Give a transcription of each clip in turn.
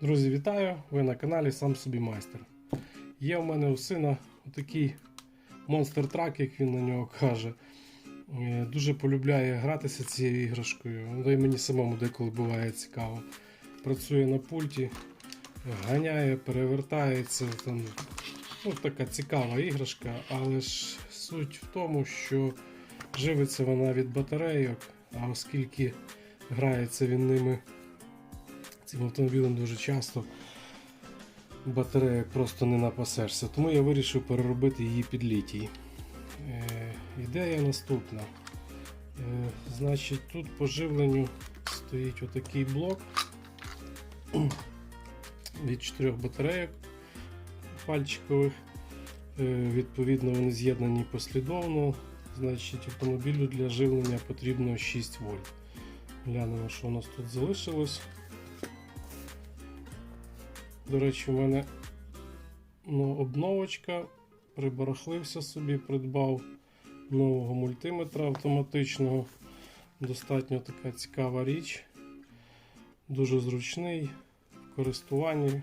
Друзі, вітаю! Ви на каналі Сам собі майстер. Є в мене у сина такий монстр трак, як він на нього каже. Е, Дуже полюбляє гратися цією іграшкою. Ну, і мені самому деколи буває цікаво. Працює на пульті, ганяє, перевертається. Там, ну, така цікава іграшка, але ж суть в тому, що живиться вона від батарейок, а оскільки грається він ними цим автомобілем дуже часто батареї просто не напасешся. Тому я вирішив переробити її під літій. Е, ідея наступна. Е, значить, тут по живленню стоїть отакий блок від чотирьох батарейок пальчикових. Е, відповідно, вони з'єднані послідовно. Значить, автомобілю для живлення потрібно 6 вольт. Глянемо, що у нас тут залишилось. До речі, у мене ну, обновочка. Прибарахлився собі, придбав нового мультиметра автоматичного. Достатньо така цікава річ. Дуже зручний в користуванні.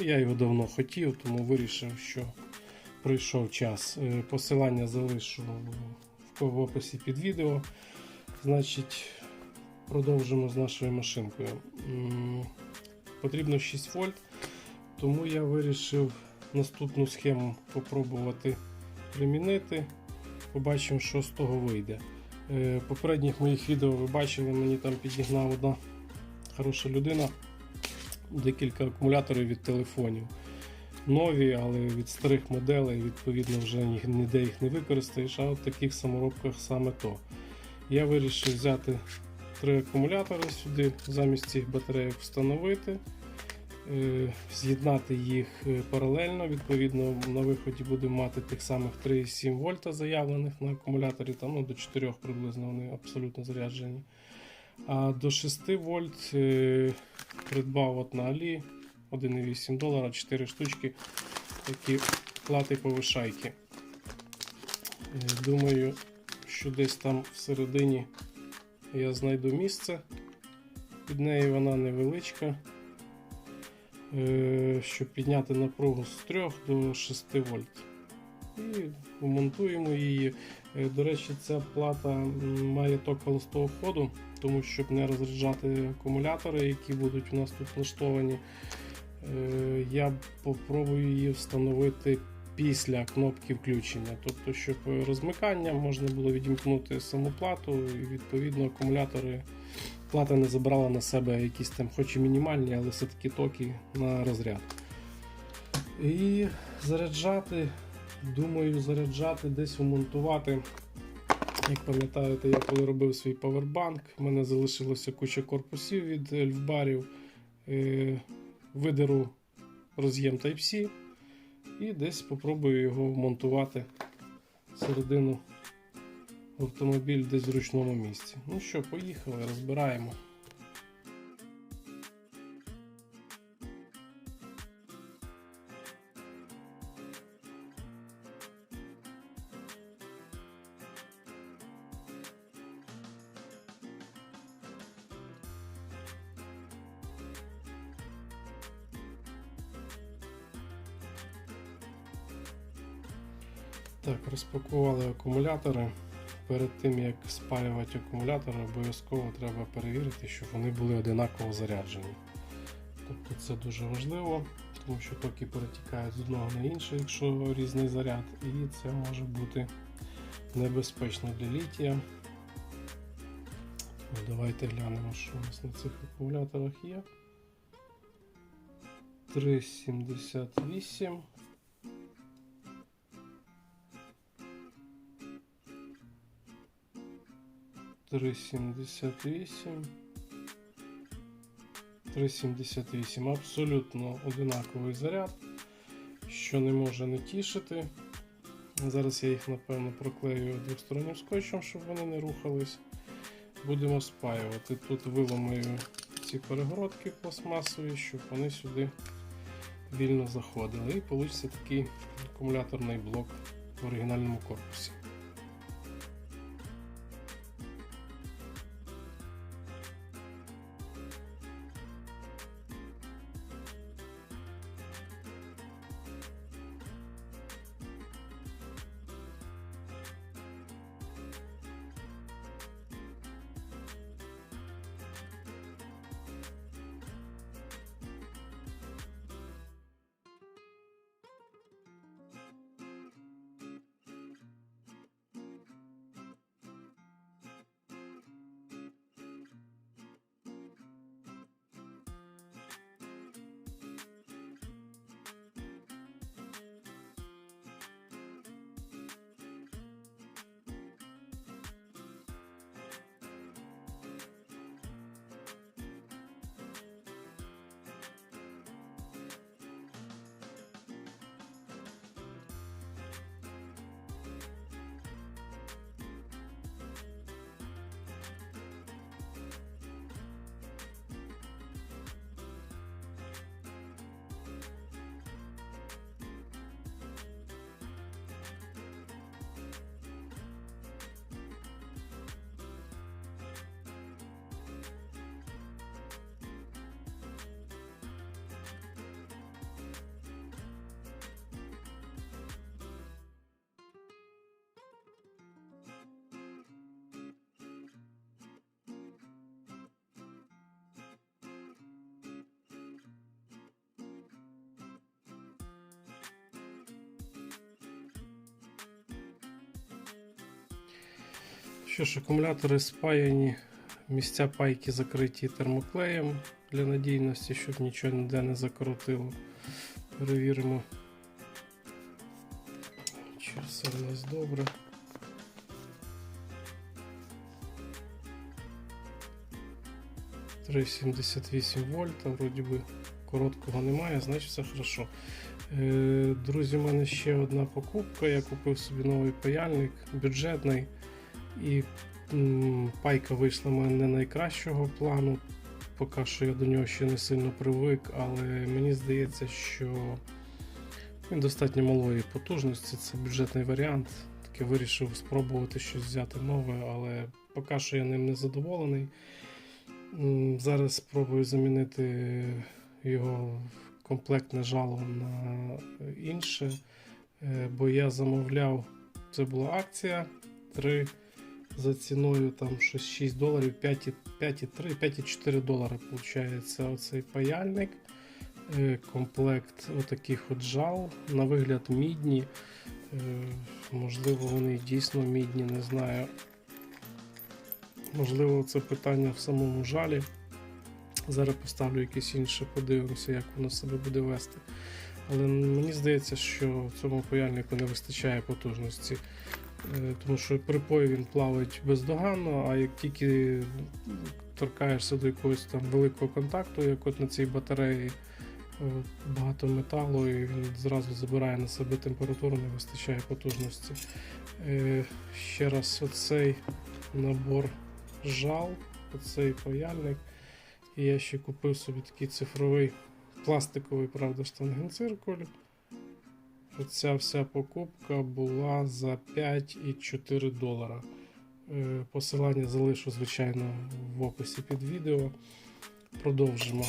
Я його давно хотів, тому вирішив, що прийшов час. Е, Посилання залишу в в описі під відео. Значить, продовжимо з нашою машинкою. Потрібно 6 вольт, тому я вирішив наступну схему попробувати примінити. Побачимо, що з того вийде. Е, Попередніх моїх відео ви бачили, мені там підігнала одна хороша людина декілька акумуляторів від телефонів. Нові, але від старих моделей, відповідно, вже ніде їх не використаєш, а в таких саморобках саме то. Я вирішив взяти три акумулятори сюди, замість цих батарейок встановити, е, з'єднати їх е, паралельно. Відповідно, на виході будемо мати тих самих 3,7 вольта заявлених на акумуляторі, там ну, до 4 приблизно вони абсолютно заряджені. А до 6 вольт е, придбав от на Алі 1,8 долара, 4 штучки, такі плати повишайки. Думаю, що десь там всередині я знайду місце. Під нею вона невеличка. Е, Щоб підняти напругу з 3 до 6 вольт. І вмонтуємо її. Е, До речі, ця плата має ток холостого ходу, тому щоб не розряджати акумулятори, які будуть у нас тут влаштовані. Е, Я попробую її встановити після кнопки включення. Тобто, щоб розмикання можна було відімкнути саму плату, і відповідно акумулятори плата не забрала на себе якісь там, хоч і мінімальні, але все-таки токи на розряд. І заряджати, думаю, заряджати, десь вмонтувати. Як пам'ятаєте, я коли робив свій павербанк, в мене залишилося куча корпусів від ельфбарів. Е, Видеру роз'єм Type-C і десь спробую його вмонтувати середину в автомобіль десь в зручному місці. Ну що, поїхали, розбираємо. Перед тим як спалювати акумулятори, обов'язково треба перевірити, щоб вони були одинаково заряджені. Тобто це дуже важливо, тому що токи перетікають з одного на інше, якщо різний заряд, і це може бути небезпечно для літія. Давайте глянемо, що у нас на цих акумуляторах є. 3,78. 3,78. 3,78. Абсолютно одинаковий заряд, що не може не тішити. Зараз я їх, напевно, проклею двостороннім скотчем, щоб вони не рухались. Будемо спаювати. Тут виламаю ці перегородки пластмасові, щоб вони сюди вільно заходили. І вийде такий акумуляторний блок в оригінальному корпусі. Що ж, акумулятори спаяні, місця пайки закриті термоклеєм для надійності, щоб нічого ніде не закоротило. Перевіримо. Чи все в нас добре. Три 78 вольта, вроді би короткого немає, значить все хорошо. Е, Друзі, у мене ще одна покупка. Я купив собі новий паяльник, бюджетний. І пайка вийшла в мене не найкращого плану. Поки що я до нього ще не сильно привик, але мені здається, що він достатньо малої потужності. Це бюджетний варіант. Таки вирішив спробувати щось взяти нове, але поки що я ним не задоволений. Зараз спробую замінити його комплектне жало на інше. Е, Бо я замовляв, це була акція 3 за ціною там щось 6 доларів, 5,3, 5,4 долари виходить оцей паяльник. Е, Комплект отаких от жал. На вигляд мідні. Е, Можливо, вони дійсно мідні, не знаю. Можливо, це питання в самому жалі. Зараз поставлю якесь інше, подивимося, як воно себе буде вести. Але мені здається, що цьому паяльнику не вистачає потужності. Е, Тому що припой він плавить бездоганно, а як тільки торкаєшся до якогось там великого контакту, як от на цій батареї, е, багато металу, і він зразу забирає на себе температуру, не вистачає потужності. Е, Ще раз, оцей набор жал, оцей паяльник. Я ще купив собі такий цифровий пластиковий, правда, штангенциркуль. Оця вся покупка була за 5,4 долара. Е, Посилання залишу, звичайно, в описі під відео. Продовжимо.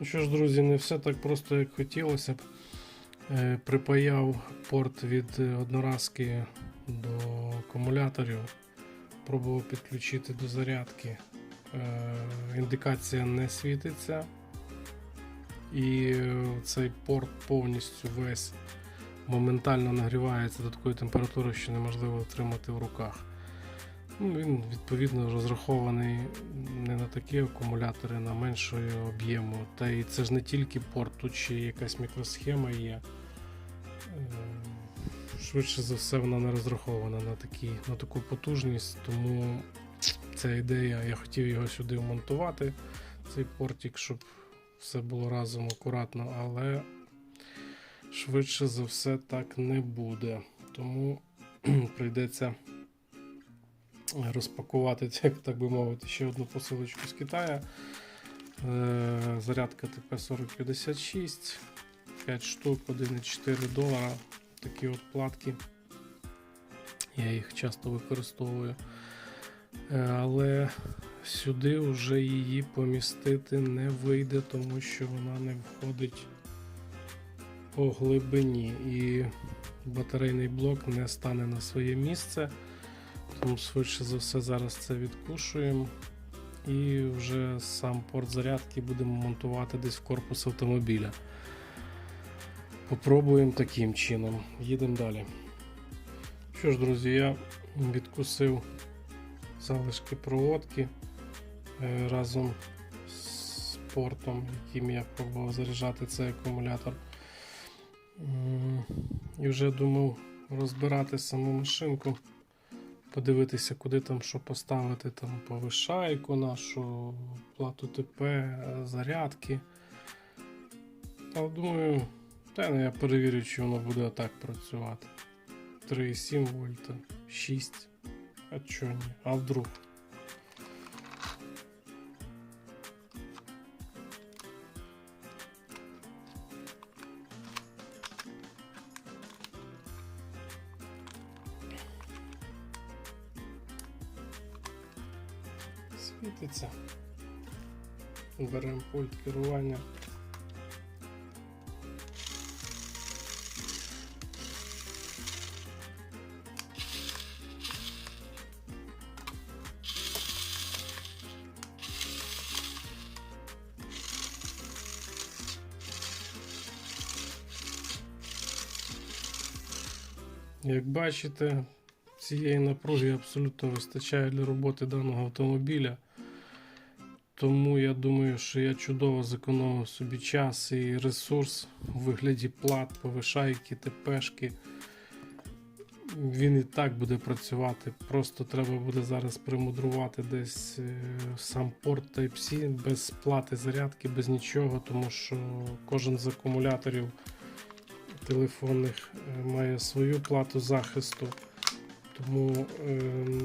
Ну що ж, друзі, не все так просто, як хотілося б. Е, Припаяв порт від е, одноразки до акумуляторів. Пробував підключити до зарядки. Е, Індикація не світиться. І цей порт повністю весь моментально нагрівається до такої температури, що неможливо отримати в руках. Ну, він відповідно розрахований не на такі акумулятори, а на меншого об'єму. Та і це ж не тільки порт, тут ще якась мікросхема є. Е, Швидше за все, вона не розрахована на, такі, на таку потужність, тому ця ідея, я хотів його сюди вмонтувати, цей портик, щоб все було разом акуратно, але швидше за все так не буде. Тому прийдеться розпакувати, так би мовити, ще одну посилочку з Китаю. Е, Зарядка ТП-4056, 5 штук, 1,4 долара. Такі от платки. Я їх часто використовую. Е, Але сюди вже її помістити не вийде, тому що вона не входить по глибині і батарейний блок не стане на своє місце. Тому швидше за все зараз це відкушуємо. І вже сам порт зарядки будемо монтувати десь в корпус автомобіля. Попробуємо таким чином. Їдемо далі. Що ж, друзі, я відкусив залишки проводки е, разом з портом, яким я пробував заряджати цей акумулятор. І вже думав розбирати саму машинку, подивитися, куди там що поставити, там повишайку нашу, плату ТП, е, зарядки. Але думаю, та ну, я перевірю, чи воно буде так працювати. 3,7 вольта, 6. А чого ні? А вдруг? Світиться. Беремо пульт керування. Як бачите, цієї напруги абсолютно вистачає для роботи даного автомобіля. Тому я думаю, що я чудово зекономив собі час і ресурс у вигляді плат, повишайки, ТПшки. Він і так буде працювати. Просто треба буде зараз примудрувати десь е, сам порт Type-C без плати зарядки, без нічого, тому що кожен з акумуляторів телефонних е, має свою плату захисту. Тому е,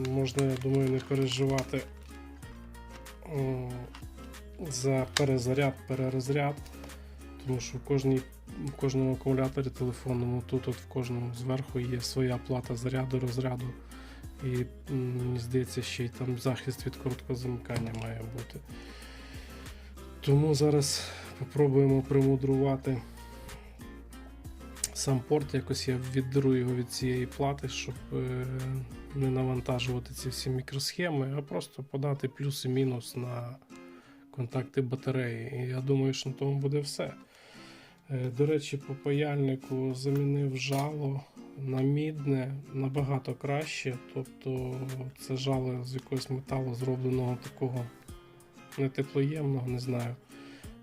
можна, я думаю, не переживати за перезаряд, перерозряд. Тому що в, кожній, в кожному акумуляторі телефонному тут от в кожному зверху є своя плата заряду, розряду. І мені здається, ще й там захист від короткого замикання має бути. Тому зараз спробуємо примудрувати сам порт, якось я віддеру його від цієї плати, щоб е, не навантажувати ці всі мікросхеми, а просто подати плюс і мінус на контакти батареї. І я думаю, що на тому буде все. Е, До речі, по паяльнику замінив жало на мідне набагато краще. Тобто це жало з якогось металу зробленого такого не теплоємного, не знаю.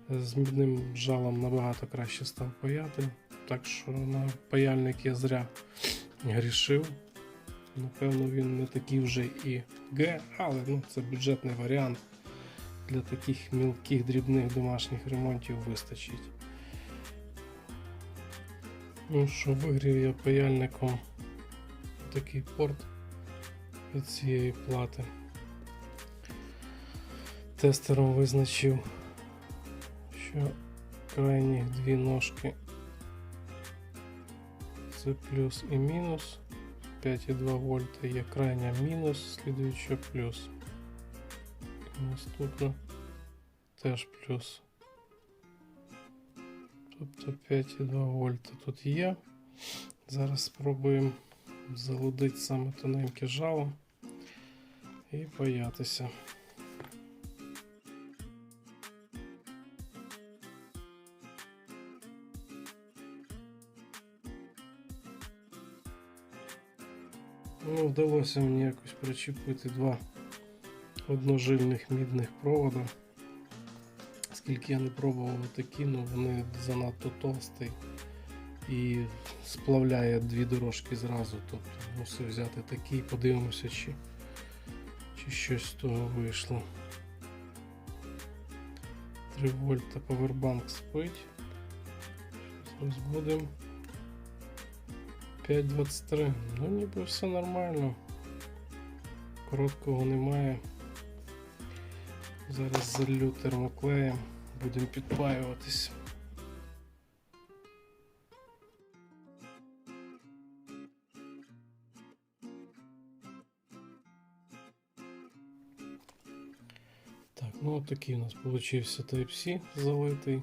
З мідним жалом набагато краще став паяти. Так що на паяльник я зря грішив. Напевно, він не такий вже і Г, але ну, це бюджетний варіант. Для таких мілких дрібних домашніх ремонтів вистачить. Ну що, вигрів я паяльником такий порт від цієї плати. Тестером визначив, що крайні дві ножки це плюс і мінус. 5,2 вольта є крайня мінус, слідуюча плюс. Наступна теж плюс. Тобто 5,2 вольта тут є. Зараз спробуємо залудити саме тоненьке жало і боятися. Ну, вдалося мені якось причепити два одножильних мідних провода. Скільки я не пробував такі, ну вони занадто товсті і сплавляє дві дорожки зразу. Тобто мусив взяти такі, подивимося, чи, чи щось з того вийшло. 3 вольта повербанк спить. Зараз будемо. 5.23. Ну ніби все нормально. Короткого немає. Зараз залью термоклеєм, будемо підпаюватись. Так, ну от такий у нас получився Type-C залитий.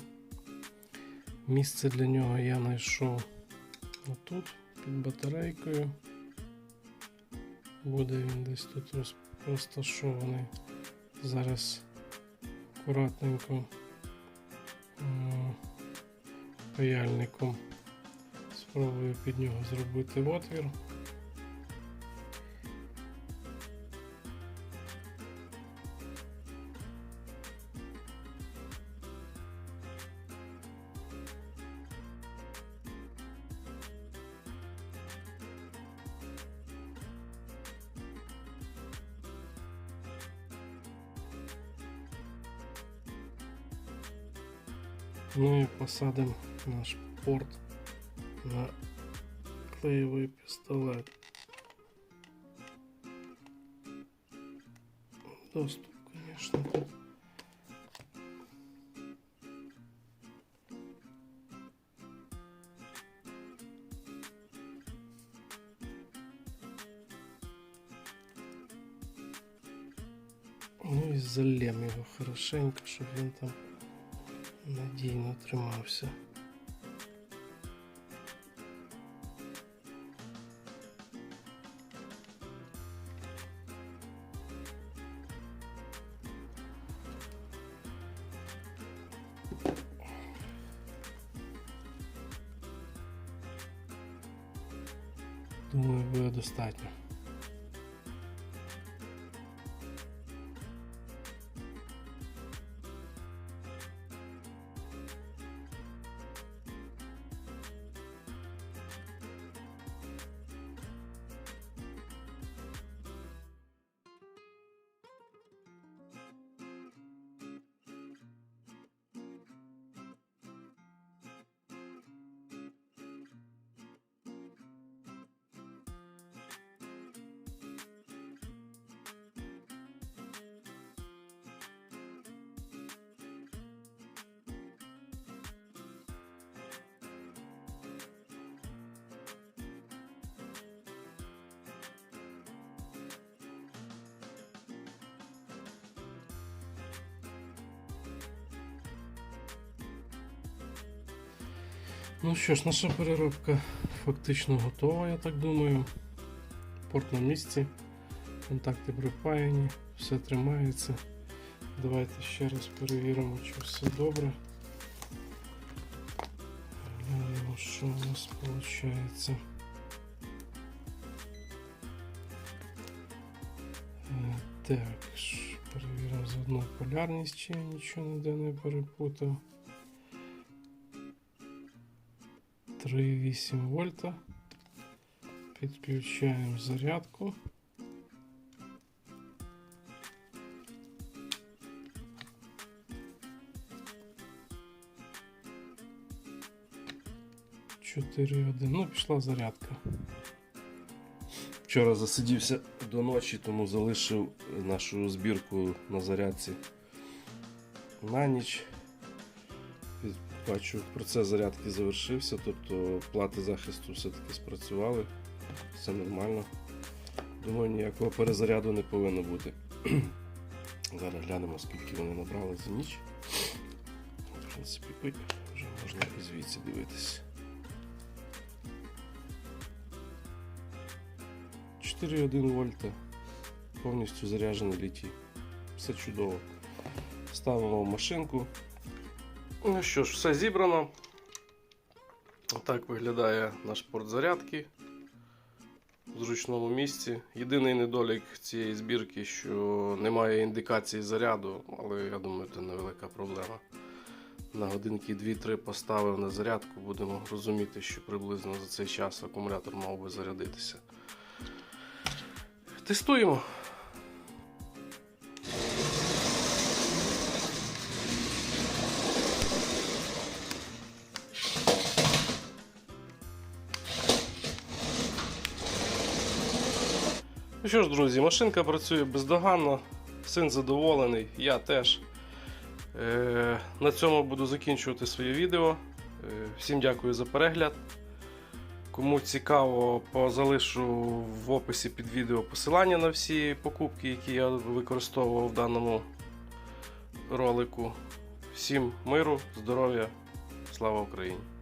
Місце для нього я знайшов отут, під батарейкою. Буде він десь тут розташований. Зараз акуратненько паяльником спробую під нього зробити отвір. Ну і посадимо наш порт на клеєвий пістолет. Доступ, конечно, тут. Ну і залем його хорошенько, щоб він там надійно тримався. Думаю, буде достатньо. Ну що ж, наша переробка фактично готова, я так думаю. Порт на місці, контакти припаяні, все тримається. Давайте ще раз перевіримо, чи все добре. Глянемо, що у нас виходить. Так, ш- перевіримо заодно полярність, чи я нічого ніде не перепутав. 3,8 вольта. Підключаємо зарядку. Чотири один. Ну, пішла зарядка. Вчора засидівся до ночі, тому залишив нашу збірку на зарядці на ніч. Бачу, процес зарядки завершився, тобто плати захисту все-таки спрацювали, все нормально. Думаю, ніякого перезаряду не повинно бути. Зараз глянемо, скільки вони набрали за ніч. В принципі, ой, вже можна і звідси дивитися. 4,1 вольта. Повністю заряджений літій. Все чудово. Ставимо в машинку. Ну що ж, все зібрано. Так виглядає наш порт зарядки в зручному місці. Єдиний недолік цієї збірки, що немає індикації заряду, але я думаю, це невелика проблема. На годинки 2-3 поставив на зарядку, будемо розуміти, що приблизно за цей час акумулятор мав би зарядитися. Тестуємо. Ну що ж, друзі, машинка працює бездоганно, син задоволений, я теж. Е, на цьому буду закінчувати своє відео. Е, всім дякую за перегляд. Кому цікаво, позалишу в описі під відео посилання на всі покупки, які я використовував в даному ролику. Всім миру, здоров'я, слава Україні!